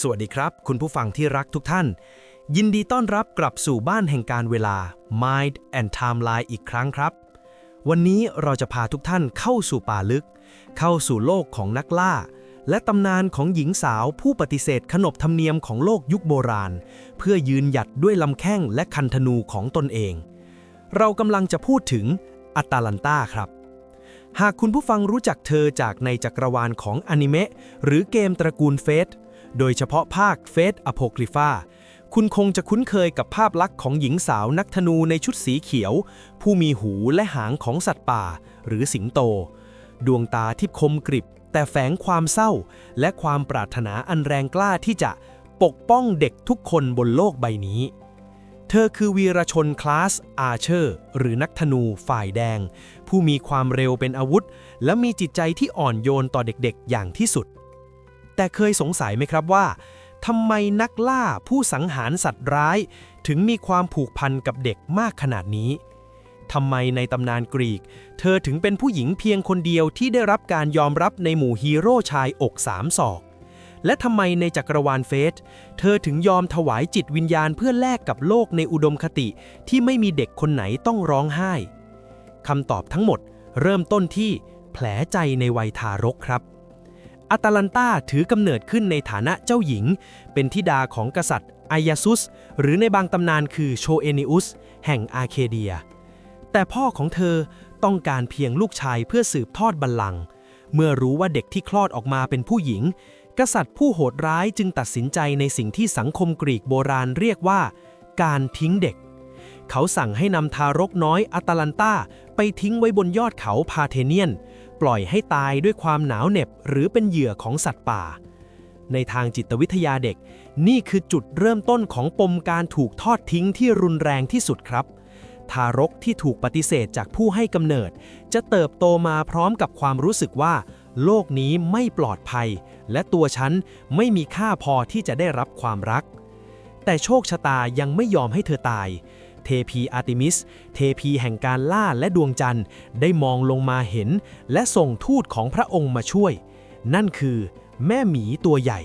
สวัสดีครับ คุณผู้ฟังที่รักทุกท่าน ยินดีต้อนรับกลับสู่บ้านแห่งการเวลา Mind and Timeline อีกครั้งครับ วันนี้เราจะพาทุกท่านเข้าสู่ป่าลึก เข้าสู่โลกของนักล่า และตำนานของหญิงสาวผู้ปฏิเสธขนบธรรมเนียมของโลกยุคโบราณ เพื่อยืนหยัดด้วยลำแข้งและคันธนูของตนเอง เรากำลังจะพูดถึงอัตาลันตาครับหากคุณผู้ฟังรู้จักเธอจากในจักรวาลของอนิเมะหรือเกมตระกูลเฟส โดยเฉพาะภาคเฟสอโพกริฟาคุณคงจะคุ้นเคยกับภาพลักษณ์ของหญิงสาวนักธนูในชุดสีเขียว ผู้มีหูและหางของสัตว์ป่า หรือสิงโต ดวงตาที่คมกริบ แต่แฝงความเศร้า และความปรารถนาอันแรงกล้าที่จะปกป้องเด็กทุกคนบนโลกใบนี้ เธอคือวีรชนคลาสอาเชอร์ หรือนักธนูฝ่ายแดง ผู้มีความเร็วเป็นอาวุธ และมีจิตใจที่อ่อนโยนต่อเด็กๆ อย่างที่สุด แต่เคยสงสัยไหมครับว่าทำไมนักล่าผู้สังหารสัตว์ร้าย ถึงมีความผูกพันกับเด็กมากขนาดนี้ทำไมในตำนานกรีก เธอถึงเป็นผู้หญิงเพียงคนเดียวที่ได้รับการยอมรับในหมู่ฮีโร่ชายอกสามศอก และทำไมในจักรวาลเฟส เธอถึงยอมถวายจิตวิญญาณเพื่อแลกกับโลกในอุดมคติที่ไม่มีเด็กคนไหนต้องร้องไห้คำตอบทั้งหมดเริ่มต้นที่แผลใจในวัยทารกครับ อัตาลันตาถือกำเนิดขึ้นในฐานะเจ้าหญิง เป็นธิดาของกษัตริย์ไอยาซุส หรือในบางตำนานคือโชเอนิอุส แห่งอาเคเดีย แต่พ่อของเธอต้องการเพียงลูกชายเพื่อสืบทอดบัลลังก์เมื่อรู้ว่าเด็กที่คลอดออกมาเป็นผู้หญิง กษัตริย์ผู้โหดร้ายจึงตัดสินใจในสิ่งที่สังคมกรีกโบราณเรียกว่า การทิ้งเด็ก เขาสั่งให้นำทารกน้อยอัตาลันตาไปทิ้งไว้บนยอดเขาพาเทเนียน ปล่อยให้ตายด้วยความหนาวเหน็บหรือเป็นเหยื่อของสัตว์ป่า ในทางจิตวิทยาเด็ก นี่คือจุดเริ่มต้นของปมการถูกทอดทิ้งที่รุนแรงที่สุดครับ ทารกที่ถูกปฏิเสธจากผู้ให้กำเนิด จะเติบโตมาพร้อมกับความรู้สึกว่า โลกนี้ไม่ปลอดภัย และตัวฉันไม่มีค่าพอที่จะได้รับความรัก แต่โชคชะตายังไม่ยอมให้เธอตาย เทพีอาร์ติมิส เทพีแห่งการล่าและดวงจันทร์ ได้มองลงมาเห็น และส่งทูตของพระองค์มาช่วย นั่นคือ แม่หมีตัวใหญ่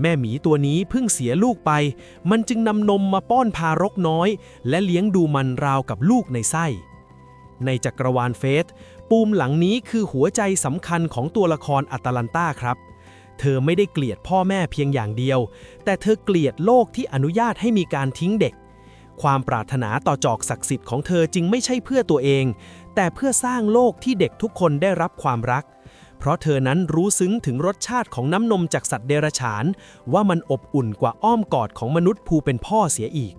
แม่หมีตัวนี้เพิ่งเสียลูกไป มันจึงนำนมมาป้อนพารกน้อย และเลี้ยงดูมันราวกับลูกในไส้ ในจักรวาลเฟสปูมหลังนี้คือหัวใจสำคัญของตัวละครอัตาลันตาครับเธอไม่ได้เกลียดพ่อแม่เพียงอย่างเดียว แต่เธอเกลียดโลกที่อนุญาตให้มีการทิ้งเด็ก ความปรารถนาต่อจอกศักดิ์สิทธิ์ของเธอจึงไม่ใช่เพื่อตัวเอง แต่เพื่อสร้างโลกที่เด็กทุกคนได้รับความรัก เพราะเธอนั้นรู้ซึ้งถึงรสชาติของน้ำนมจากสัตว์เดรัจฉาน ว่ามันอบอุ่นกว่าอ้อมกอดของมนุษย์ผู้เป็นพ่อเสียอีก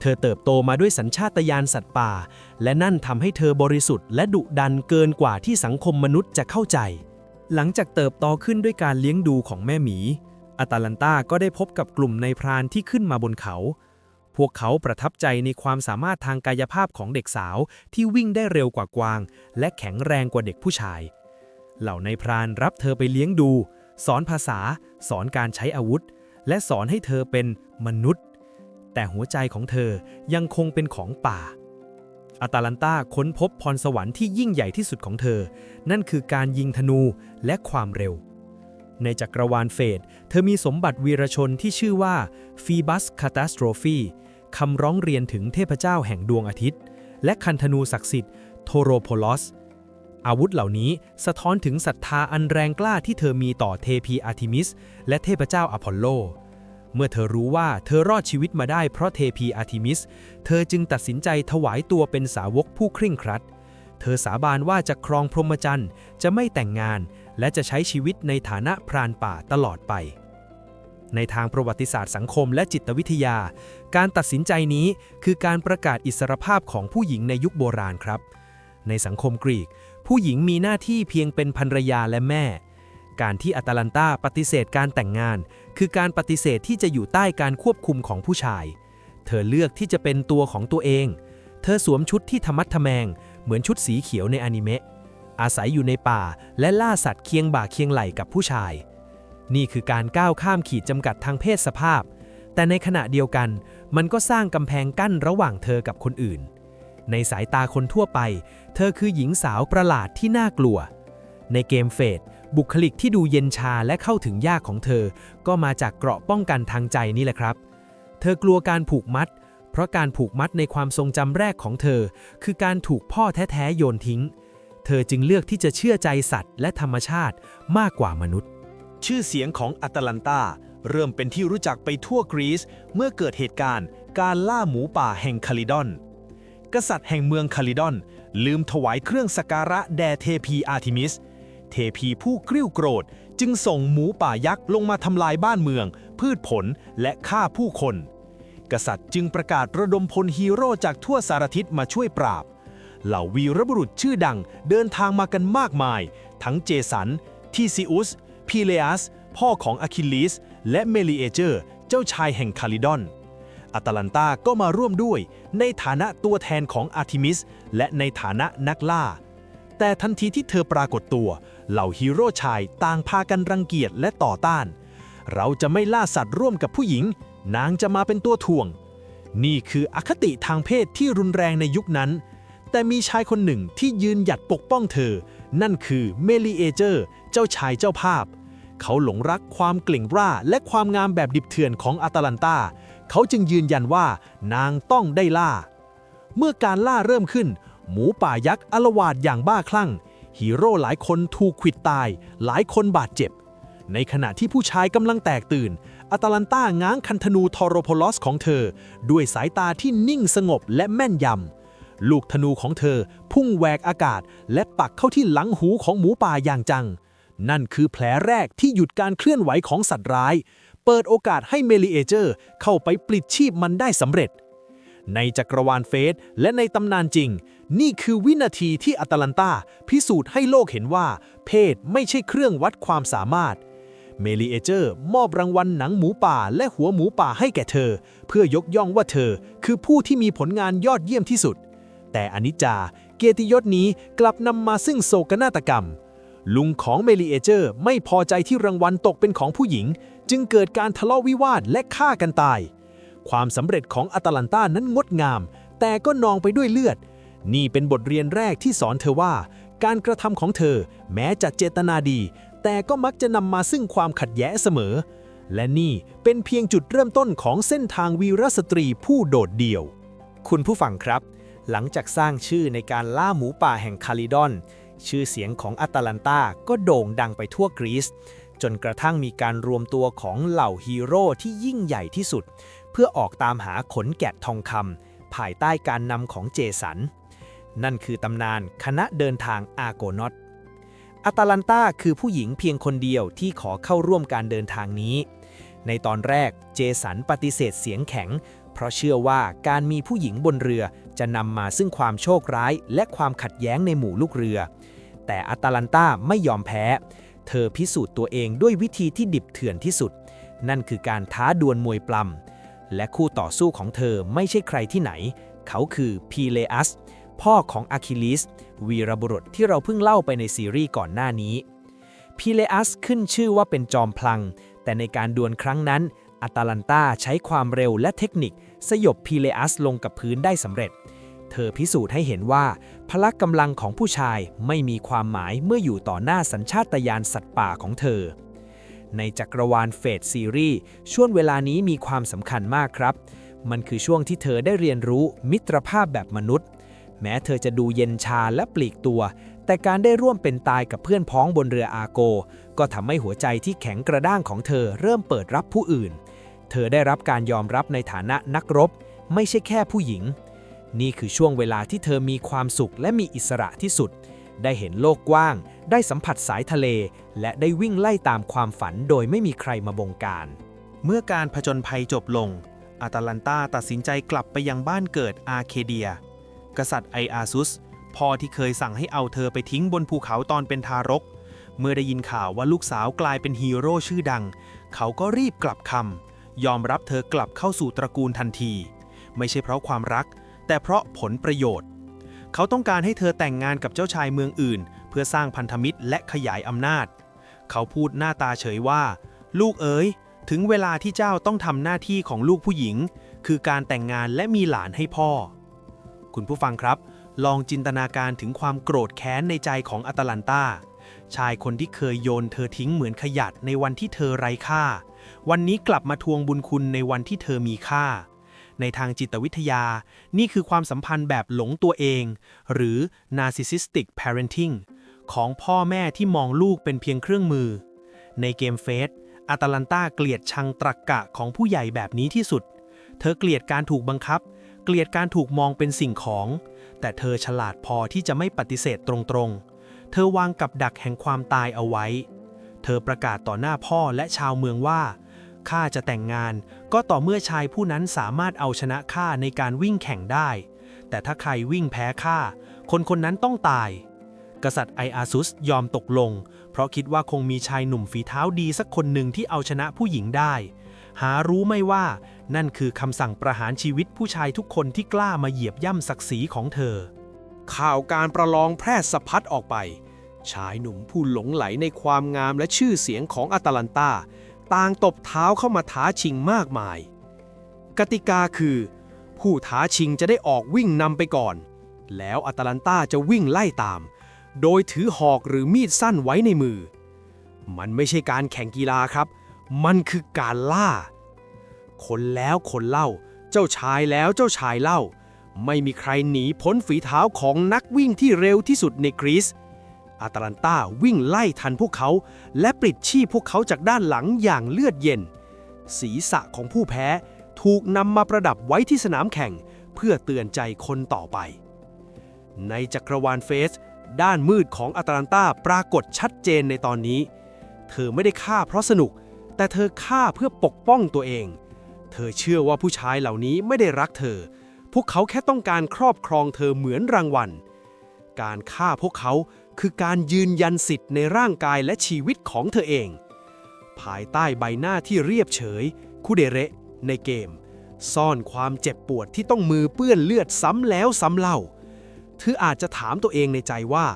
เธอเติบโตมาด้วยสัญชาตญาณสัตว์ป่า และนั่นทำให้เธอบริสุทธิ์และดุดันเกินกว่าที่สังคมมนุษย์จะเข้าใจ หลังจากเติบโตขึ้นด้วยการเลี้ยงดูของแม่หมี อตาลันตาก็ได้พบกับกลุ่มในพรานที่ขึ้นมาบนเขา พวกเขาประทับใจในความสามารถทางกายภาพของเด็กสาวที่วิ่งได้เร็วกว่ากวาง และแข็งแรงกว่าเด็กผู้ชาย เหล่านายพรานรับเธอไปเลี้ยงดู สอนภาษา สอนการใช้อาวุธ และสอนให้เธอเป็นมนุษย์ แต่หัวใจของเธอยังคงเป็นของป่าอัตาลันตาค้นพบพรสวรรค์ที่ยิ่งใหญ่ที่สุดของเธอ นั่นคือการยิงธนูและความเร็ว ในจักรวาลเฟด เธอมีสมบัติวีรชนที่ชื่อว่าฟีบัสคาตาสโตรฟี คำร้องเรียนถึงเทพเจ้าแห่งดวงอาทิตย์ และคันธนูศักดิ์สิทธิ์โทโรโพลอส อาวุธเหล่านี้สะท้อนถึงศรัทธาอันแรงกล้าที่เธอมีต่อเทพีอาร์ทิมิส และเทพเจ้าอพอลโล เมื่อเธอรู้ว่าเธอรอดชีวิตมาได้เพราะเทพีอาร์ทิมิส เธอจึงตัดสินใจถวายตัวเป็นสาวกผู้เคร่งครัด เธอสาบานว่าจะครองพรหมจรรย์ จะไม่แต่งงาน และจะใช้ชีวิตในฐานะพรานป่าตลอดไป ในทางประวัติศาสตร์สังคมและจิตวิทยา การตัดสินใจนี้คือการประกาศอิสรภาพของผู้หญิงในยุคโบราณครับ ในสังคมกรีก ผู้หญิงมีหน้าที่เพียงเป็นภรรยาและแม่ การที่อัตาลันตาปฏิเสธการแต่งงาน คือการปฏิเสธที่จะอยู่ใต้การควบคุมของผู้ชาย เธอเลือกที่จะเป็นตัวของตัวเอง เธอสวมชุดที่ธรรมัดทแมง เหมือนชุดสีเขียวในอนิเมะอาศัยอยู่ในป่าและล่าสัตว์เคียงบ่าเคียงไหล่กับผู้ชาย นี่คือการก้าวข้ามขีดจำกัดทางเพศสภาพ แต่ในขณะเดียวกัน มันก็สร้างกำแพงกั้นระหว่างเธอกับคนอื่น ในสายตาคนทั่วไป เธอคือหญิงสาวประหลาดที่น่ากลัว ในเกมเฟดบุคลิกที่ดูเย็นชาและเข้าถึงยากของเธอ ก็มาจากเกราะป้องกันทางใจนี่แหละครับ เธอกลัวการผูกมัด เพราะการผูกมัดในความทรงจำแรกของเธอ คือการถูกพ่อแท้ๆโยนทิ้ง เธอจึงเลือกที่จะเชื่อใจสัตว์และธรรมชาติมากกว่ามนุษย์ ชื่อเสียงของอัตแลนตาเริ่มเป็นที่รู้จักไปทั่วกรีซเมื่อเกิดเหตุการณ์ การล่าหมูป่าแห่งคาลิดอน กษัตริย์แห่งเมืองคาลิดอน ลืมถวายเครื่องสักการะแด่เทพีอาร์ทิมิส เทพีผู้กริ้วโกรธจึงส่งหมูป่ายักษ์ลงมาทำลายบ้านเมือง พืชผลและฆ่าผู้คน กษัตริย์จึงประกาศระดมพลฮีโร่จากทั่วสารทิศมาช่วยปราบ เหล่าวีรบุรุษชื่อดังเดินทางมากันมากมาย ทั้งเจสัน ทีซิอุส พีเลอัสพ่อของอะคิลลิสและเมลิเอเจอร์ เจ้าชายแห่งคาลิดอนอัตแลนตาก็มาร่วมด้วยในฐานะตัวแทนของอาร์ทิมิส และในฐานะนักล่า แต่ทันทีที่เธอปรากฏตัว เหล่าฮีโร่ชายต่างพากันรังเกียจและต่อต้าน เราจะไม่ล่าสัตว์ร่วมกับผู้หญิง นางจะมาเป็นตัวถ่วง นี่คืออคติทางเพศที่รุนแรงในยุคนั้น แต่มีชายคนหนึ่งที่ยืนหยัดปกป้องเธอ นั่นคือเมลีเอเจอร์ เจ้าชายเจ้าภาพ เขาหลงรักความกลิ่งร่าและความงามแบบดิบเถื่อนของอาตาลันตา เขาจึงยืนยันว่านางต้องได้ล่า เมื่อการล่าเริ่มขึ้น หมูป่ายักษ์อลวาดอย่างบ้าคลั่ง ฮีโร่หลายคนถูกขิดตาย หลายคนบาดเจ็บ ในขณะที่ผู้ชายกำลังแตกตื่นอาตาลันตาง้างคันธนูทอโรโพลอสของเธอ ด้วยสายตาที่นิ่งสงบและแม่นยำ ลูกธนูของเธอพุ่งแหวกอากาศ และปักเข้าที่หลังหูของหมูป่าอย่างจัง นั่นคือแผลแรกที่หยุดการเคลื่อนไหวของสัตว์ร้าย เปิดโอกาสให้เมลิเอเจอร์เข้าไปปลิดชีพมันได้สำเร็จ ในจักรวาลเฟสและในตำนานจริง นี่คือวินาทีที่อัตแลนตาพิสูจน์ให้โลกเห็นว่า เพศไม่ใช่เครื่องวัดความสามารถเมลีเอเจอร์ มอบรางวัลหนังหมูป่าและหัวหมูป่าให้แก่เธอ เพื่อยกย่องว่าเธอคือผู้ที่มีผลงานยอดเยี่ยมที่สุด แต่อนิจจา เกียรติยศนี้กลับนำมาซึ่งโศกนาฏกรรม ลุงของเมลีเอเจอร์ไม่พอใจที่รางวัลตกเป็นของผู้หญิง จึงเกิดการทะเลาะวิวาทและฆ่ากันตาย ความสำเร็จของอัตแลนตานั้นงดงาม แต่ก็นองไปด้วยเลือด นี่เป็นบทเรียนแรกที่สอนเธอว่า การกระทำของเธอแม้จะเจตนาดี แต่ก็มักจะนำมาซึ่งความขัดแย้งเสมอ และนี่เป็นเพียงจุดเริ่มต้นของเส้นทางวีรสตรีผู้โดดเดี่ยว คุณผู้ฟังครับ หลังจากสร้างชื่อในการล่าหมูป่าแห่งคาลิดอน ชื่อเสียงของอัตแลนตาก็โด่งดังไปทั่วกรีซ จนกระทั่งมีการรวมตัวของเหล่าฮีโร่ที่ยิ่งใหญ่ที่สุด เพื่อออกตามหาขนแกะทองคำภายใต้การนำของเจสัน นั่นคือตำนานคณะเดินทางอาโกนอตอัตแลนตาคือผู้หญิงเพียงคนเดียวที่ขอเข้าร่วมการเดินทางนี้ ในตอนแรกเจสันปฏิเสธเสียงแข็ง เพราะเชื่อว่าการมีผู้หญิงบนเรือจะนำมาซึ่งความโชคร้ายและความขัดแย้งในหมู่ลูกเรือ แต่อัตแลนตาไม่ยอมแพ้ เธอพิสูจน์ตัวเองด้วยวิธีที่ดิบเถื่อนที่สุด นั่นคือการท้าดวลมวยปล้ำและคู่ต่อสู้ของเธอไม่ใช่ใครที่ไหน เขาคือพีเลอัสพ่อของอะคิลิส วีรบุรุษที่เราเพิ่งเล่าไปในซีรีส์ก่อนหน้านี้พีเลอัสขึ้นชื่อว่าเป็นจอมพลัง แต่ในการดวลครั้งนั้นอัตแลนตาใช้ความเร็วและเทคนิค สยบพีเลอัสลงกับพื้นได้สำเร็จ เธอพิสูจน์ให้เห็นว่า พละกำลังของผู้ชายไม่มีความหมายเมื่ออยู่ต่อหน้าสัญชาตญาณสัตว์ป่าของเธอ ในจักรวาลเฟดซีรีส์ช่วงเวลานี้มีความสำคัญมากครับ มันคือช่วงที่เธอได้เรียนรู้มิตรภาพแบบมนุษย์ แม้เธอจะดูเย็นชาและปลีกตัว แต่การได้ร่วมเป็นตายกับเพื่อนพ้องบนเรืออาโก ก็ทำให้หัวใจที่แข็งกระด้างของเธอเริ่มเปิดรับผู้อื่น เธอได้รับการยอมรับในฐานะนักรบ ไม่ใช่แค่ผู้หญิง นี่คือช่วงเวลาที่เธอมีความสุขและมีอิสระที่สุด ได้เห็นโลกกว้าง ได้สัมผัสสายทะเล และได้วิ่งไล่ตามความฝันโดยไม่มีใครมาบงการ เมื่อการผจญภัยจบลงอาตาลันตาตัดสินใจกลับไปยังบ้านเกิดอาเคเดีย กษัตริย์ไออาซุสพ่อที่เคยสั่งให้เอาเธอไปทิ้งบนภูเขาตอนเป็นทารก เมื่อได้ยินข่าวว่าลูกสาวกลายเป็นฮีโร่ชื่อดัง เขาก็รีบกลับคำ ยอมรับเธอกลับเข้าสู่ตระกูลทันที ไม่ใช่เพราะความรัก แต่เพราะผลประโยชน์ เขาต้องการให้เธอแต่งงานกับเจ้าชายเมืองอื่น เพื่อสร้างพันธมิตรและขยายอำนาจ เขาพูดหน้าตาเฉยว่า ลูกเอ๋ยถึงเวลาที่เจ้าต้องทำหน้าที่ของลูกผู้หญิง คือการแต่งงานและมีหลานให้พ่อ คุณผู้ฟังครับ ลองจินตนาการถึงความโกรธแค้นในใจของอัตแลนตาชายคนที่เคยโยนเธอทิ้งเหมือนขยะในวันที่เธอไร้ค่า วันนี้กลับมาทวงบุญคุณในวันที่เธอมีค่า ในทางจิตวิทยา นี่คือความสัมพันธ์แบบหลงตัวเอง หรือ narcissistic parenting ของพ่อแม่ที่มองลูกเป็นเพียงเครื่องมือ ในเกมเฟสอาตาลันตาเกลียดชังตรกกะของผู้ใหญ่แบบนี้ที่สุด เธอเกลียดการถูกบังคับ เกลียดการถูกมองเป็นสิ่งของ แต่เธอฉลาดพอที่จะไม่ปฏิเสธตรงๆ เธอวางกับดักแห่งความตายเอาไว้ ธอประกาศต่อหน้าพ่อและชาวเมืองว่า ข้าจะแต่งงานก็ต่อเมื่อชายผู้นั้นสามารถเอาชนะข้าในการวิ่งแข่งได้ แต่ถ้าใครวิ่งแพ้ข้า คนคนนั้นต้องตาย กษัตริย์ไออาซุสยอมตกลง เพราะคิดว่าคงมีชายหนุ่มฝีเท้าดีสักคนหนึ่งที่เอาชนะผู้หญิงได้ หารู้ไม่ว่า นั่นคือคำสั่งประหารชีวิตผู้ชายทุกคนที่กล้ามาเหยียบย่ำศักดิ์ศรีของเธอ ข่าวการประลองแพร่สะพัดออกไป ชายหนุ่มผู้หลงไหลในความงามและชื่อเสียงของอาตาลันตาต่างตบเท้าเข้ามาท้าชิงมากมาย กติกาคือ ผู้ท้าชิงจะได้ออกวิ่งนำไปก่อน แล้วอาตาลันตาจะวิ่งไล่ตาม โดยถือหอกหรือมีดสั้นไว้ในมือ มันไม่ใช่การแข่งกีฬาครับ มันคือการล่า คนแล้วคนเล่า เจ้าชายแล้วเจ้าชายเล่า ไม่มีใครหนีพ้นฝีเท้าของนักวิ่งที่เร็วที่สุดในกรีซ อาตาลันตาวิ่งไล่ทันพวกเขา และปลิดชีพพวกเขาจากด้านหลังอย่างเลือดเย็น ศีรษะของผู้แพ้ถูกนำมาประดับไว้ที่สนามแข่ง เพื่อเตือนใจคนต่อไป ในจักรวาลเฟส ด้านมืดของอาตาลันตาปรากฏชัดเจนในตอนนี้ เธอไม่ได้ฆ่าเพราะสนุก แต่เธอฆ่าเพื่อปกป้องตัวเอง เธอเชื่อว่าผู้ชายเหล่านี้ไม่ได้รักเธอ พวกเขาแค่ต้องการครอบครองเธอเหมือนรางวัล การฆ่าพวกเขา คือการยืนยันสิทธิ์ในร่างกายและชีวิตของเธอเอง ภายใต้ใบหน้าที่เรียบเฉย คุเดเระในเกม ซ่อนความเจ็บปวดที่ต้องมือเปื้อนเลือดซ้ำแล้วซ้ำเล่า เธออาจจะถามตัวเองในใจว่า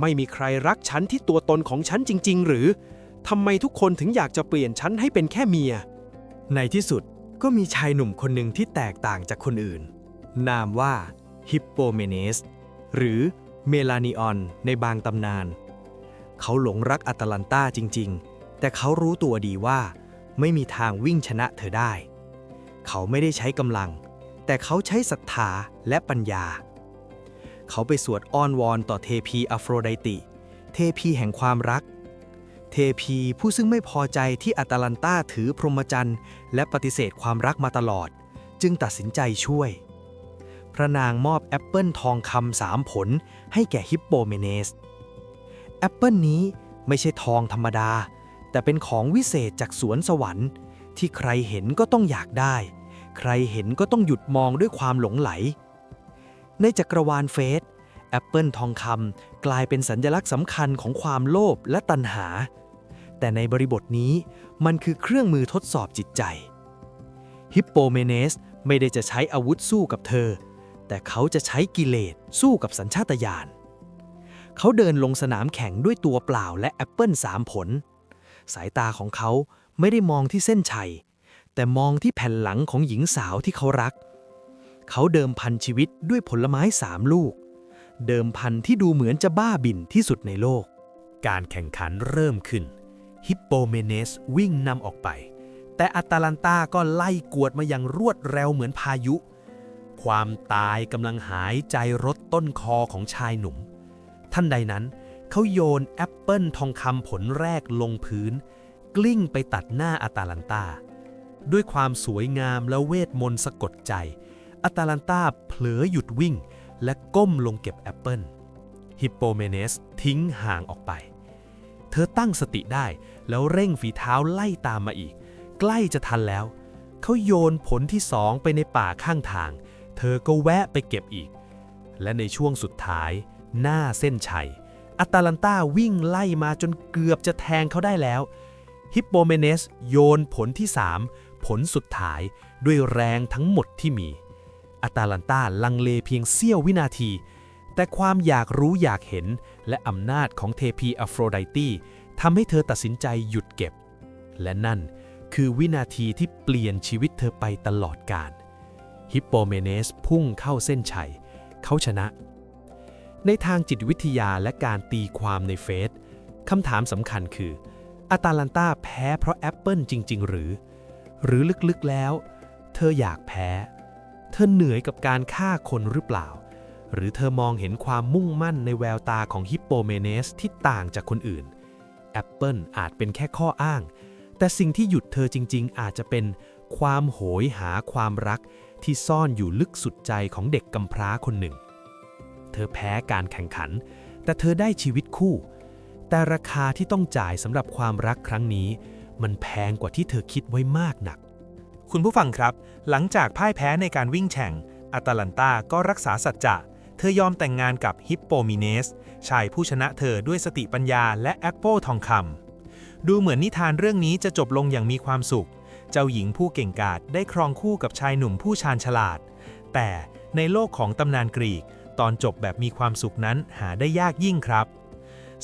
ไม่มีใครรักฉันที่ตัวตนของฉันจริง ๆ หรือทำไมทุกคนถึงอยากจะเปลี่ยนฉันให้เป็นแค่เมีย ในที่สุดก็มีชายหนุ่มคนหนึ่งที่แตกต่างจากคนอื่น นามว่าฮิปโปเมเนสหรือ เมลานีออนในบางตำนาน เขาหลงรักอาตาลันตาจริง ๆ แต่เขารู้ตัวดีว่า ไม่มีทางวิ่งชนะเธอได้ เขาไม่ได้ใช้กำลัง แต่เขาใช้ศรัทธาและปัญญา เขาไปสวดอ้อนวอนต่อเทพีอโฟรไดติ เทพีแห่งความรัก เทพีผู้ซึ่งไม่พอใจที่อาตาลันตาถือพรหมจรรย์และปฏิเสธความรักมาตลอด จึงตัดสินใจช่วย พระนางมอบแอปเปิลทองคำสามผลให้แก่ฮิปโปเมเนส แอปเปิลนี้ไม่ใช่ทองธรรมดา แต่เป็นของวิเศษจากสวนสวรรค์ ที่ใครเห็นก็ต้องอยากได้ ใครเห็นก็ต้องหยุดมองด้วยความหลงไหล ในจักรวาลเฟสแอปเปิลทองคำกลายเป็นสัญลักษณ์สำคัญของความโลภและตัณหา แต่ในบริบทนี้มันคือเครื่องมือทดสอบจิตใจฮิปโปเมเนสไม่ได้จะใช้อาวุธสู้กับเธอ แต่เขาจะใช้กิเลสสู้กับสัญชาตญาณ เขาเดินลงสนามแข่งด้วยตัวเปล่าและแอปเปิลสามผล สายตาของเขาไม่ได้มองที่เส้นชัย แต่มองที่แผ่นหลังของหญิงสาวที่เขารัก เขาเดิมพันชีวิตด้วยผลไม้สามลูก เดิมพันที่ดูเหมือนจะบ้าบิ่นที่สุดในโลก การแข่งขันเริ่มขึ้น ฮิปโปเมเนสวิ่งนำออกไป แต่อัตาลันตาก็ไล่กวดมาอย่างรวดเร็วเหมือนพายุ ความตายกำลังหายใจรดต้นคอของชายหนุ่ม ท่านใดนั้น เขาโยนแอปเปิลทองคำผลแรกลงพื้น กลิ้งไปตัดหน้าอัตาลันตา ด้วยความสวยงามและเวทมนต์สะกดใจอัตาลันตาเผลอหยุดวิ่ง และก้มลงเก็บแอปเปิลฮิปโปเมเนสทิ้งห่างออกไป เธอตั้งสติได้แล้วเร่งฝีเท้าไล่ตามมาอีก ใกล้จะทันแล้ว เขาโยนผลที่สองไปในป่าข้างทาง เธอก็แวะไปเก็บอีก และในช่วงสุดท้าย หน้าเส้นชัยอัตาลันตาวิ่งไล่มาจนเกือบจะแทงเขาได้แล้ว ฮิปโปเมเนสโยนผลที่สามผลสุดท้ายด้วยแรงทั้งหมดที่มี อัตาลันตาลังเลเพียงเสี้ยววินาที แต่ความอยากรู้อยากเห็นและอำนาจของเทพีอโฟรไดตีทำให้เธอตัดสินใจหยุดเก็บ และนั่นคือวินาทีที่เปลี่ยนชีวิตเธอไปตลอดกาล ฮิปโปเมเนสพุ่งเข้าเส้นชัย เขาชนะ ในทางจิตวิทยาและการตีความในเฟสคำถามสำคัญคืออาตาลันตาแพ้เพราะแอปเปิลจริง ๆ หรือ หรือลึกๆแล้ว เธออยากแพ้ เธอเหนื่อยกับการฆ่าคนหรือเปล่า หรือเธอมองเห็นความมุ่งมั่นในแววตาของฮิปโปเมเนสที่ต่างจากคนอื่นแอปเปิลอาจเป็นแค่ข้ออ้าง แต่สิ่งที่หยุดเธอจริง ๆ อาจจะเป็นความโหยหาความรัก ที่ซ่อนอยู่ลึกสุดใจของเด็กกำพร้าคนหนึ่ง เธอแพ้การแข่งขัน แต่เธอได้ชีวิตคู่ แต่ราคาที่ต้องจ่ายสำหรับความรักครั้งนี้ มันแพงกว่าที่เธอคิดไว้มากหนัก คุณผู้ฟังครับ หลังจากพ่ายแพ้ในการวิ่งแข่งอาตาลันตาก็รักษาสัจจะ เธอยอมแต่งงานกับฮิปโปมิเนส ชายผู้ชนะเธอด้วยสติปัญญาและแอปเปิลทองคำดูเหมือนนิทานเรื่องนี้จะจบลงอย่างมีความสุข เจ้าหญิงผู้เก่งกาจได้ครองคู่กับชายหนุ่มผู้ชาญฉลาด แต่ในโลกของตำนานกรีก ตอนจบแบบมีความสุขนั้นหาได้ยากยิ่งครับ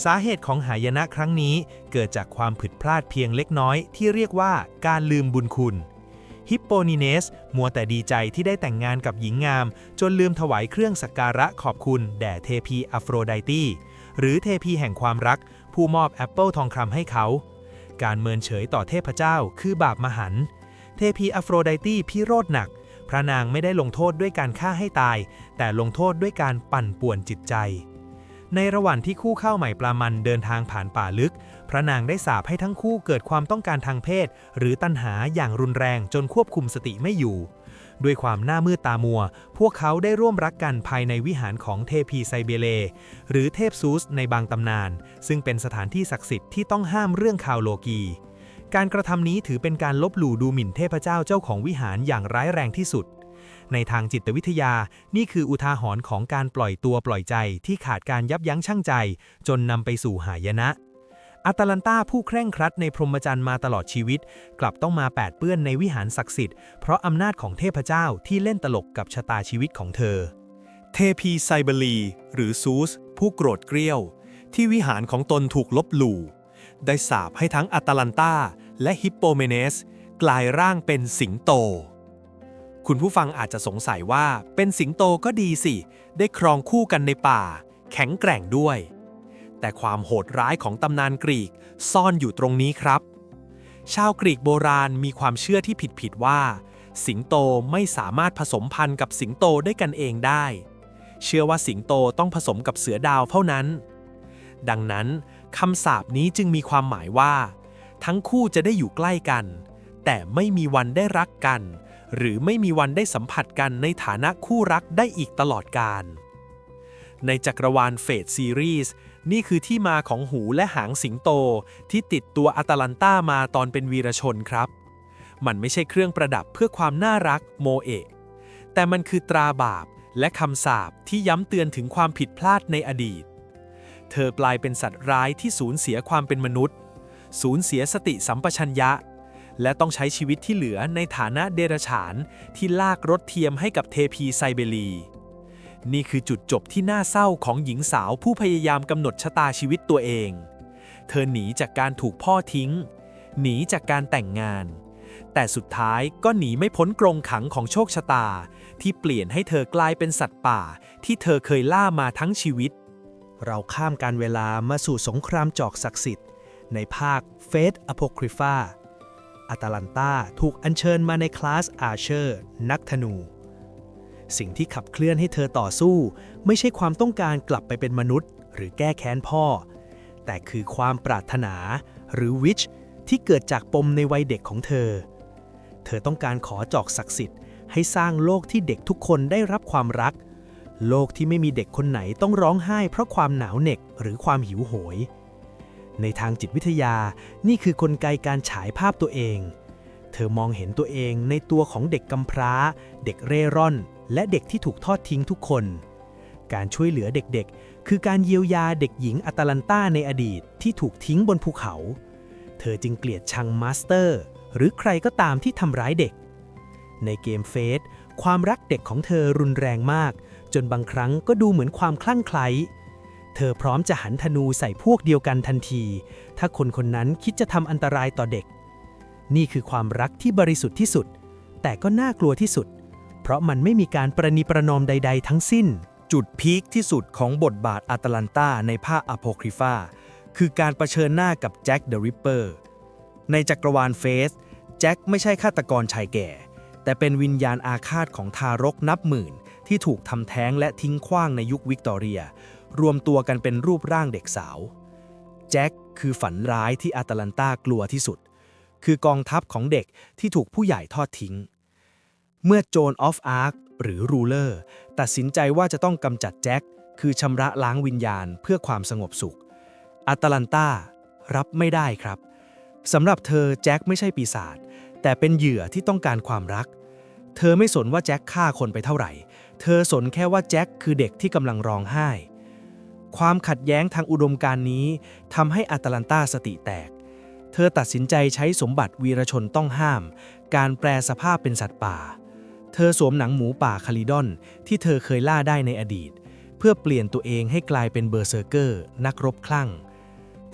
สาเหตุของหายนะครั้งนี้เกิดจากความผิดพลาดเพียงเล็กน้อยที่เรียกว่าการลืมบุญคุณ ฮิปโปนิเนส มัวแต่ดีใจที่ได้แต่งงานกับหญิงงาม จนลืมถวายเครื่องสักการะขอบคุณแด่เทพีอโฟโรไดตีหรือเทพีแห่งความรัก ผู้มอบแอปเปิลทองคำให้เขา การเมินเฉยต่อเทพเจ้า คือบาปมหันต์เทพีอโฟโรไดตีพิโรธหนัก พระนางไม่ได้ลงโทษด้วยการฆ่าให้ตาย แต่ลงโทษด้วยการปั่นป่วนจิตใจ ในระหว่างที่คู่เข้าใหม่ปลามันเดินทางผ่านป่าลึก พระนางได้สาปให้ทั้งคู่เกิดความต้องการทางเพศ หรือตัณหาอย่างรุนแรงจนควบคุมสติไม่อยู่ ด้วยความหน้ามืดตามัว พวกเขาได้ร่วมรักกันภายในวิหารของเทพีไซเบเล หรือเทพซูสในบางตำนาน ซึ่งเป็นสถานที่ศักดิ์สิทธิ์ที่ต้องห้ามเรื่องข่าวโลกี การกระทำนี้ถือเป็นการลบหลู่ดูหมิ่นเทพเจ้าเจ้าของวิหารอย่างร้ายแรงที่สุด ในทางจิตวิทยา นี่คืออุทาหรณ์ของการปล่อยตัวปล่อยใจที่ขาดการยับยั้งชั่งใจ จนนำไปสู่หายนะ อาตาลันตาผู้เคร่งครัดในพรหมจรรย์มาตลอดชีวิต กลับต้องมาแปดเปื้อนในวิหารศักดิ์สิทธิ์เพราะอำนาจของเทพเจ้าที่เล่นตลกกับชะตาชีวิตของเธอ เทพีไซเบลี หรือซูส ผู้โกรธเกรี้ยว ที่วิหารของตนถูกลบหลู่ ได้สาปให้ทั้งอาตาลันตาและฮิปโปเมเนส กลายร่างเป็นสิงโต คุณผู้ฟังอาจจะสงสัยว่าเป็นสิงโตก็ดีสิ ได้ครองคู่กันในป่า แข็งแกร่งด้วย แต่ความโหดร้ายของตำนานกรีกซ่อนอยู่ตรงนี้ครับ ชาวกรีกโบราณมีความเชื่อที่ผิดๆว่า สิงโตไม่สามารถผสมพันธุ์กับสิงโตได้กันเองได้ เชื่อว่าสิงโตต้องผสมกับเสือดาวเท่านั้น ดังนั้นคำสาปนี้จึงมีความหมายว่า ทั้งคู่จะได้อยู่ใกล้กัน แต่ไม่มีวันได้รักกัน หรือไม่มีวันได้สัมผัสกันในฐานะคู่รักได้อีกตลอดกาลในจักรวาลเฟดซีรีส์ นี่คือที่มาของหูและหางสิงโตที่ติดตัวอาตลันต้ามาตอนเป็นวีรชนครับ มันไม่ใช่เครื่องประดับเพื่อความน่ารักโมเอะแต่มันคือตราบาปและคำสาปที่ย้ำเตือนถึงความผิดพลาดในอดีต เธอกลายเป็นสัตว์ร้ายที่สูญเสียความเป็นมนุษย์ สูญเสียสติสัมปชัญญะ และต้องใช้ชีวิตที่เหลือในฐานะเดรัจฉานที่ลากรถเทียมให้กับเทพีไซเบลี นี่คือจุดจบที่น่าเศร้าของหญิงสาวผู้พยายามกำหนดชะตาชีวิตตัวเอง เธอหนีจากการถูกพ่อทิ้ง หนีจากการแต่งงาน แต่สุดท้ายก็หนีไม่พ้นกรงขังของโชคชะตา ที่เปลี่ยนให้เธอกลายเป็นสัตว์ป่า ที่เธอเคยล่ามาทั้งชีวิต เราข้ามการเวลามาสู่สงครามจอกศักดิ์สิทธิ์ ในภาคเฟสอโพคริฟาอาตาลันตาถูกอัญเชิญมาในคลาสอาเชอร์ นักธนู สิ่งที่ขับเคลื่อนให้เธอต่อสู้ ไม่ใช่ความต้องการกลับไปเป็นมนุษย์ หรือแก้แค้นพ่อ แต่คือความปรารถนา หรือวิชที่เกิดจากปมในวัยเด็กของเธอ เธอต้องการขอจอกศักดิ์สิทธิ์ให้สร้างโลกที่เด็กทุกคนได้รับความรัก โลกที่ไม่มีเด็กคนไหนต้องร้องไห้ เพราะความหนาวเหน็กหรือความหิวโหย ในทางจิตวิทยานี่คือกลไกการฉายภาพตัวเอง เธอมองเห็นตัวเองในตัวของเด็กกำพร้า เด็กเร่ร่อน และเด็กที่ถูกทอดทิ้งทุกคน การช่วยเหลือเด็กๆ คือการเยียวยาเด็กหญิงอาตาลันตาในอดีตที่ถูกทิ้งบนภูเขา เธอจึงเกลียดชังมาสเตอร์ หรือใครก็ตามที่ทำร้ายเด็ก ในเกมเฟสความรักเด็กของเธอรุนแรงมาก จนบางครั้งก็ดูเหมือนความคลั่งไคล้เธอพร้อมจะหันธนูใส่พวกเดียวกันทันที ถ้าคนคนนั้นคิดจะทำอันตรายต่อเด็ก นี่คือความรักที่บริสุทธิ์ที่สุด แต่ก็น่ากลัวที่สุด เพราะมันไม่มีการประนีประนอมใด ๆ ทั้งสิ้น จุดพีคที่สุดของบทบาทอาตาลันตาในภาคอโพคริฟาคือการรเผชิญหน้ากับแจ็คเดอะริปเปอร์ในจักรวาลเฟสแจ็คไม่ใช่ฆาตกรชายแก่ แต่เป็นวิญญาณอาฆาตของทารกนับหมื่น ที่ถูกทำแท้งและทิ้งขว้างในยุควิกตอเรีย รวมตัวกันเป็นรูปร่างเด็กสาว แจ็คคือฝันร้ายที่อาตาลันตากลัวที่สุด คือกองทัพของเด็กที่ถูกผู้ใหญ่ทอดทิ้ง เมื่อโจนออฟอาร์คหรือรูเลอร์ตัดสินใจว่าจะต้องกำจัดแจ็คคือชำระล้างวิญญาณเพื่อความสงบสุขอาตาลันตารับไม่ได้ครับสำหรับเธอแจ็คไม่ใช่ปีศาจแต่เป็นเหยื่อที่ต้องการความรัก เธอไม่สนว่าแจ็คฆ่าคนไปเท่าไหร่ เธอสนแค่ว่าแจ็คคือเด็กที่กำลังร้องไห้ ความขัดแย้งทางอุดมการนี้ทำให้อาตาลันตาสติแตก เธอตัดสินใจใช้สมบัติวีรชนต้องห้าม การแปลสภาพเป็นสัตว์ป่า เธอสวมหนังหมูป่าคาลิดอน ที่เธอเคยล่าได้ในอดีต เพื่อเปลี่ยนตัวเองให้กลายเป็นเบอร์เซอร์เกอร์ นักรบคลั่ง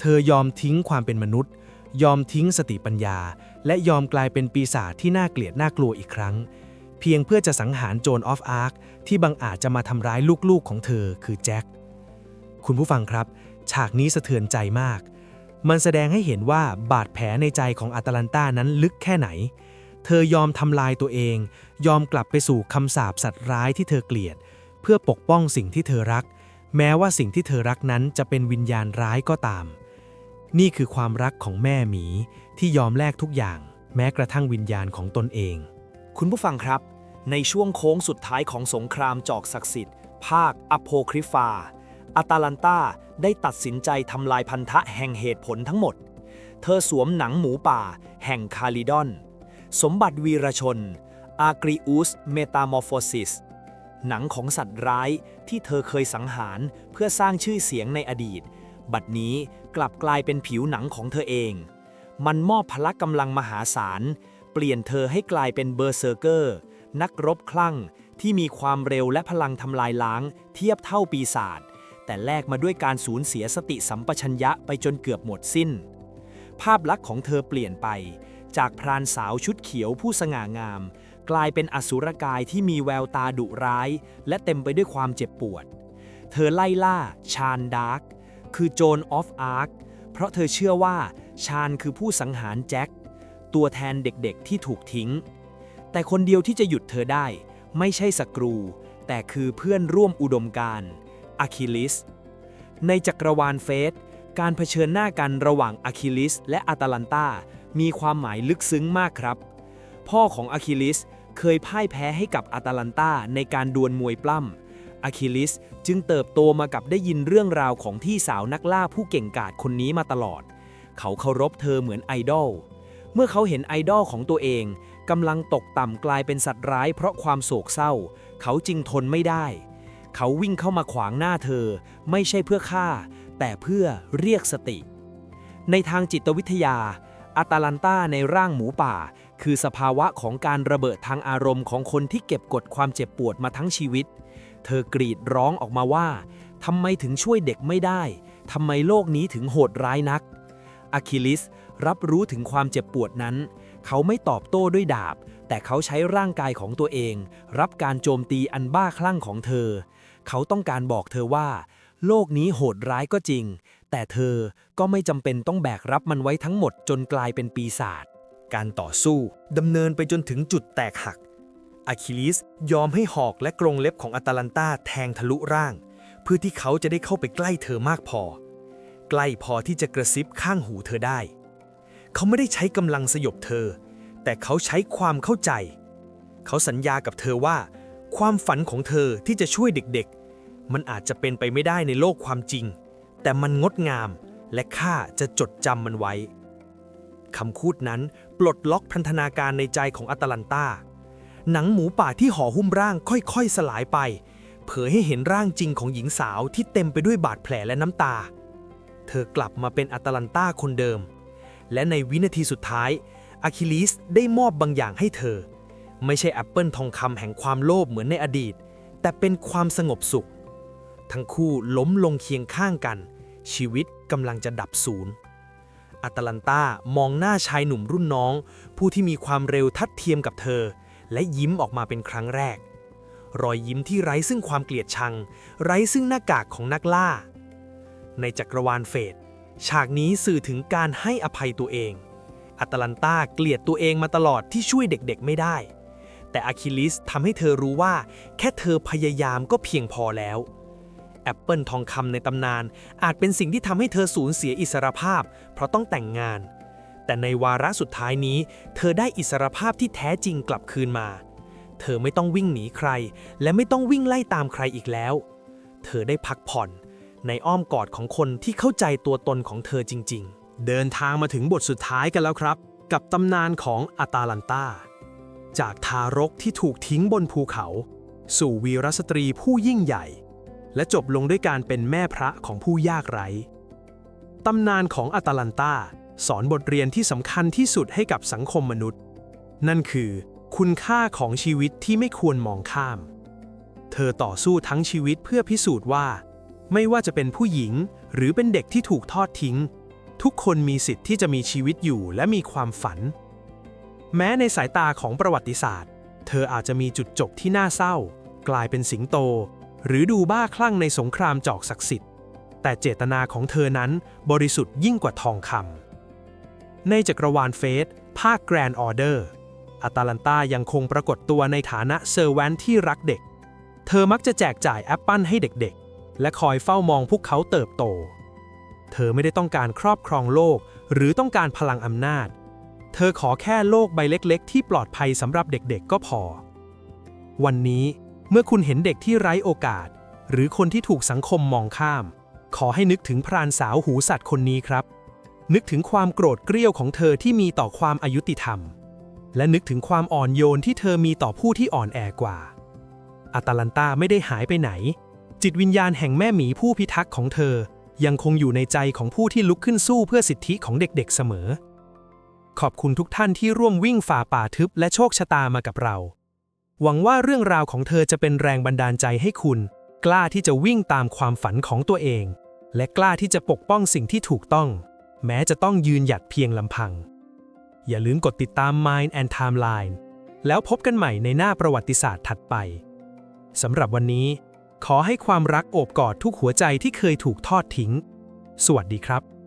เธอยอมทิ้งความเป็นมนุษย์ ยอมทิ้งสติปัญญา และยอมกลายเป็นปีศาจที่น่าเกลียดน่ากลัวอีกครั้ง เพียงเพื่อจะสังหารโจนออฟอาร์คที่บังอาจจะมาทำร้ายลูกๆของเธอคือแจ็คคุณผู้ฟังครับ ฉากนี้สะเทือนใจมาก มันแสดงให้เห็นว่าบาดแผลในใจของอาตาลันตานั้นลึกแค่ไหน เธอยอมทำลายตัวเอง ยอมกลับไปสู่คำสาปสัตว์ร้ายที่เธอเกลียด เพื่อปกป้องสิ่งที่เธอรัก แม้ว่าสิ่งที่เธอรักนั้นจะเป็นวิญญาณร้ายก็ตาม นี่คือความรักของแม่หมีที่ยอมแลกทุกอย่าง แม้กระทั่งวิญญาณของตนเอง คุณผู้ฟังครับ ในช่วงโค้งสุดท้ายของสงครามจอกศักดิ์สิทธิ์ ภาคอโพคริฟาอาตาลันตาได้ตัดสินใจทำลายพันธะแห่งเหตุผลทั้งหมด เธอสวมหนังหมูป่า แห่งคาลิดอน สมบัติวีรชนอา r ริอุสเมตามอร์โฟซิสหนังของสัตว์ร้ายที่เธอเคยสังหารเพื่อสร้างชื่อเสียงในอดีต บัดนี้กลับกลายเป็นผิวหนังของเธอเอง มันมอบพละกำลังมหาศาล เปลี่ยนเธอให้กลายเป็นเบอร์เซอร์เกอร์ นักรบคลั่งที่มีความเร็วและพลังทำลายล้าง เทียบเท่าปีศาจแต่แลกมาด้วยการสูญเสียสติสัมปชัญญะไปจนเกือบหมดสิ้น ภาพลักษณ์ของเธอเปลี่ยนไป จากพรานสาวชุดเขียวผู้สง่างาม กลายเป็นอสุรกายที่มีแววตาดุร้าย และเต็มไปด้วยความเจ็บปวด เธอไล่ล่า ชาญดาร์กคือโจนออฟอาร์คเพราะเธอเชื่อว่าชาญคือผู้สังหารแจ็คตัวแทนเด็กๆที่ถูกทิ้ง แต่คนเดียวที่จะหยุดเธอได้ ไม่ใช่ศัตรู แต่คือเพื่อนร่วมอุดมการอะคิลิส ในจักรวาลเฟส การเผชิญหน้ากันระหว่างอะคิลิสและอาตาลันตา มีความหมายลึกซึ้งมากครับ พ่อของอะคิลิสเคยพ่ายแพ้ให้กับอาตาลันตาในการดวลมวยปล้ำอะคิลิสจึงเติบโตมากับได้ยินเรื่องราวของพี่สาวนักล่าผู้เก่งกาจคนนี้มาตลอด เขาเคารพเธอเหมือนไอดอล เมื่อเขาเห็นไอดอลของตัวเองกำลังตกต่ำกลายเป็นสัตว์ร้ายเพราะความโศกเศร้า เขาจึงทนไม่ได้ เขาวิ่งเข้ามาขวางหน้าเธอ ไม่ใช่เพื่อฆ่า แต่เพื่อเรียกสติ ในทางจิตวิทยา อาตาลันตาในร่างหมูป่า คือสภาวะของการระเบิดทางอารมณ์ของคนที่เก็บกดความเจ็บปวดมาทั้งชีวิต เธอกรีดร้องออกมาว่าทำไมถึงช่วยเด็กไม่ได้ทำไมโลกนี้ถึงโหดร้ายนักอะคิลิสรับรู้ถึงความเจ็บปวดนั้น เขาไม่ตอบโต้ด้วยดาบ แต่เขาใช้ร่างกายของตัวเอง รับการโจมตีอันบ้าคลั่งของเธอ เขาต้องการบอกเธอว่า โลกนี้โหดร้ายก็จริง แต่เธอก็ไม่จำเป็นต้องแบกรับมันไว้ทั้งหมดจนกลายเป็นปีศาจ การต่อสู้ดำเนินไปจนถึงจุดแตกหัก อะคิลิสยอมให้หอกและกรงเล็บของอาตาลันตาแทงทะลุร่าง เพื่อที่เขาจะได้เข้าไปใกล้เธอมากพอ ใกล้พอที่จะกระซิบข้างหูเธอได้ เขาไม่ได้ใช้กำลังสยบเธอ แต่เขาใช้ความเข้าใจ เขาสัญญากับเธอว่า ความฝันของเธอที่จะช่วยเด็กๆ มันอาจจะเป็นไปไม่ได้ในโลกความจริง แต่มันงดงาม และข้าจะจดจำมันไว้คำพูดนั้นปลดล็อกพันธนาการในใจของอาตาลันตาหนังหมูป่าที่ห่อหุ้มร่างค่อยๆสลายไป เผยให้เห็นร่างจริงของหญิงสาวที่เต็มไปด้วยบาดแผลและน้ำตา เธอกลับมาเป็นอาตาลันตาคนเดิม และในวินาทีสุดท้ายอะคิลิสได้มอบบางอย่างให้เธอ ไม่ใช่แอปเปิลทองคำแห่งความโลภเหมือนในอดีต แต่เป็นความสงบสุข ทั้งคู่ล้มลงเคียงข้างกัน ชีวิตกำลังจะดับสูญอาตลันตามองหน้าชายหนุ่มรุ่นน้อง ผู้ที่มีความเร็วทัดเทียมกับเธอ และยิ้มออกมาเป็นครั้งแรก รอยยิ้มที่ไร้ซึ่งความเกลียดชัง ไร้ซึ่งหน้ากากของนักล่า ในจักรวาลเฟดฉากนี้สื่อถึงการให้อภัยตัวเอง อัตแลนตาเกลียดตัวเองมาตลอดที่ช่วยเด็กๆไม่ได้ แต่อะคิลิสทำให้เธอรู้ว่า แค่เธอพยายามก็เพียงพอแล้ว อปเปิลทองคำในตำนาน อาจเป็นสิ่งที่ทำให้เธอสูญเสียอิสรภาพ เพราะต้องแต่งงาน แต่ในวาระสุดท้ายนี้ เธอได้อิสรภาพที่แท้จริงกลับคืนมา เธอไม่ต้องวิ่งหนีใคร และไม่ต้องวิ่งไล่ตามใครอีกแล้ว เธอได้พักผ่อน ในอ้อมกอดของคนที่เข้าใจตัวตนของเธอจริง ๆ เดินทางมาถึงบทสุดท้ายกันแล้วครับ กับตำนานของอาตาลันตาจากทารกที่ถูกทิ้งบนภูเขา สู่วีรสตรีผู้ยิ่งใหญ่ และจบลงด้วยการเป็นแม่พระของผู้ยากไร้ ตำนานของอตาลันตาสอนบทเรียนที่สำคัญที่สุดให้กับสังคมมนุษย์ นั่นคือ คุณค่าของชีวิตที่ไม่ควรมองข้าม เธอต่อสู้ทั้งชีวิตเพื่อพิสูจน์ว่า ไม่ว่าจะเป็นผู้หญิงหรือเป็นเด็กที่ถูกทอดทิ้ง ทุกคนมีสิทธิ์ที่จะมีชีวิตอยู่และมีความฝัน แม้ในสายตาของประวัติศาสตร์ เธออาจจะมีจุดจบที่น่าเศร้า กลายเป็นสิงโต หรือดูบ้าคลั่งในสงครามจอกศักดิ์สิทธิ์ แต่เจตนาของเธอนั้นบริสุทธิ์ยิ่งกว่าทองคำในจักรวาลเฟส ภาคแกรนด์ออเดอร์อาตาลันตายังคงปรากฏตัวในฐานะเซอร์แวนที่รักเด็ก เธอมักจะแจกจ่ายแอปเปิลให้เด็กๆ และคอยเฝ้ามองพวกเขาเติบโต เธอไม่ได้ต้องการครอบครองโลก หรือต้องการพลังอำนาจ เธอขอแค่โลกใบเล็กๆ ที่ปลอดภัยสำหรับเด็กๆ ก็พอ วันนี้ เมื่อคุณเห็นเด็กที่ไร้โอกาส หรือคนที่ถูกสังคมมองข้าม ขอให้นึกถึงพรานสาวหูสัตว์คนนี้ครับ นึกถึงความโกรธเกรี้ยวของเธอที่มีต่อความอายุติธรรม และนึกถึงความอ่อนโยนที่เธอมีต่อผู้ที่อ่อนแอกว่าอาตาลันตาไม่ได้หายไปไหน จิตวิญญาณแห่งแม่หมีผู้พิทักษ์ของเธอ ยังคงอยู่ในใจของผู้ที่ลุกขึ้นสู้เพื่อสิทธิของเด็กๆเสมอ ขอบคุณทุกท่านที่ร่วมวิ่งฝ่าป่าทึบและโชคชะตามากับเรา หวังว่าเรื่องราวของเธอจะเป็นแรงบันดาลใจให้คุณ กล้าที่จะวิ่งตามความฝันของตัวเอง และกล้าที่จะปกป้องสิ่งที่ถูกต้อง แม้จะต้องยืนหยัดเพียงลำพัง อย่าลืมกดติดตาม Mind and Timeline แล้วพบกันใหม่ในหน้าประวัติศาสตร์ถัดไปสำหรับวันนี้ ขอให้ความรักโอบกอดทุกหัวใจที่เคยถูกทอดทิ้ง สวัสดีครับ